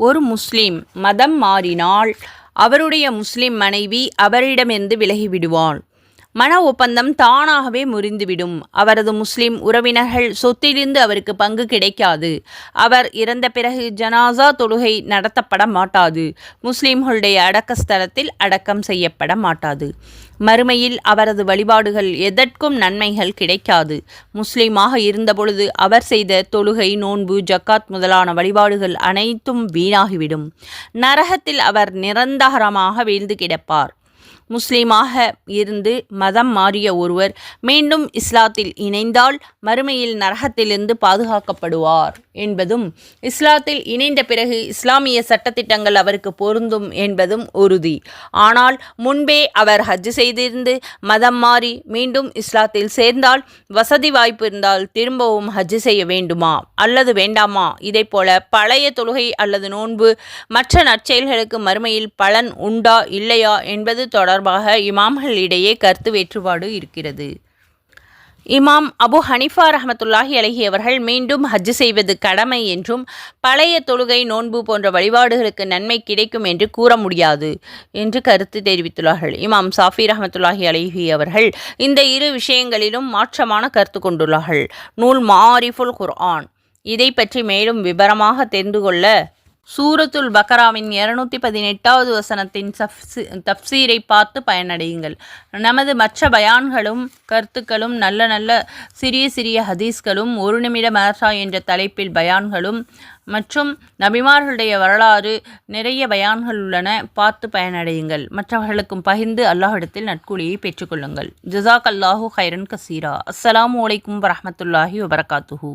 ஒரு முஸ்லீம் மதம் மாறினால் அவருடைய முஸ்லிம் மனைவி அவரிடமிருந்து விலகிவிடுவாள் மன ஒப்பந்தம் தானாகவே முறிந்துவிடும். அவரது முஸ்லிம் உறவினர்கள் சொத்திலிருந்து அவருக்கு பங்கு கிடைக்காது. அவர் இறந்த பிறகு ஜனாசா தொழுகை நடத்தப்பட மாட்டாது. முஸ்லிம்களுடைய அடக்க ஸ்தலத்தில் அடக்கம் செய்யப்பட மாட்டாது. மறுமையில் அவரது வழிபாடுகள் எதற்கும் நன்மைகள் கிடைக்காது. முஸ்லீமாக இருந்தபொழுது அவர் செய்த தொழுகை நோன்பு ஜக்காத் முதலான வழிபாடுகள் அனைத்தும் வீணாகிவிடும். நரகத்தில் அவர் நிரந்தரமாக வீழ்ந்து கிடப்பார். முஸ்லீமாக இருந்து மதம் மாறிய ஒருவர் மீண்டும் இஸ்லாத்தில் இணைந்தால் மறுமையில் நரகத்திலிருந்து பாதுகாக்கப்படுவார் என்பதும் இஸ்லாத்தில் இணைந்த பிறகு இஸ்லாமிய சட்டத்திட்டங்கள் அவருக்கு பொருந்தும் என்பதும் உறுதி. ஆனால் முன்பே அவர் ஹஜ் செய்திருந்து மதம் மாறி மீண்டும் இஸ்லாத்தில் சேர்ந்தால் வசதி வாய்ப்பு இருந்தால் திரும்பவும் ஹஜ் செய்ய வேண்டுமா? அல்லது வேண்டாமா? இதை போல பழைய தொழுகை அல்லது நோன்பு மற்ற நற்செயல்களுக்கு மறுமையில் பலன் உண்டா இல்லையா என்பது தொடர் தொடர்பாக இமாம்களிடையே கருத்து வேற்றுப்பாடு இருக்கிறது. இமாம் அபு ஹனிஃபா ரஹமத்துல்லாஹி அழகியவர்கள் மீண்டும் ஹஜ் செய்வது கடமை என்றும் பழைய தொழுகை நோன்பு போன்ற வழிபாடுகளுக்கு நன்மை கிடைக்கும் என்று கூற முடியாது என்று கருத்து தெரிவித்துள்ளார்கள். இமாம் சாஃபி ரஹமத்துல்லாஹி அழகி அவர்கள் இந்த இரு விஷயங்களிலும் மாற்றமான கருத்து கொண்டுள்ளார்கள். நூல் மாரிஃபுல் குர்ஆன். இதை பற்றி மேலும் விபரமாக தெரிந்து கொள்ள சூரத்துல் பக்கராவின் இருநூத்தி பதினெட்டாவது வசனத்தின் தப்சீரை பார்த்து பயனடையுங்கள். நமது மற்ற பயான்களும் கருத்துக்களும் நல்ல நல்ல சிறிய சிறிய ஹதீஸ்களும் ஒரு நிமிட மரசா என்ற தலைப்பில் பயான்களும் மற்றும் நபிமார்களுடைய வரலாறு நிறைய பயான்கள் உள்ளன பார்த்து பயனடையுங்கள். மற்றவர்களுக்கும் பகிர்ந்து அல்லாஹிடத்தில் நட்கூலியை பெற்றுக்கொள்ளுங்கள். ஜிசாக் அல்லாஹூ ஹைரன் கசீரா. அஸ்லாம் வலைக்கம் வரமத்துல்லாஹி வபரகாத்துஹூ.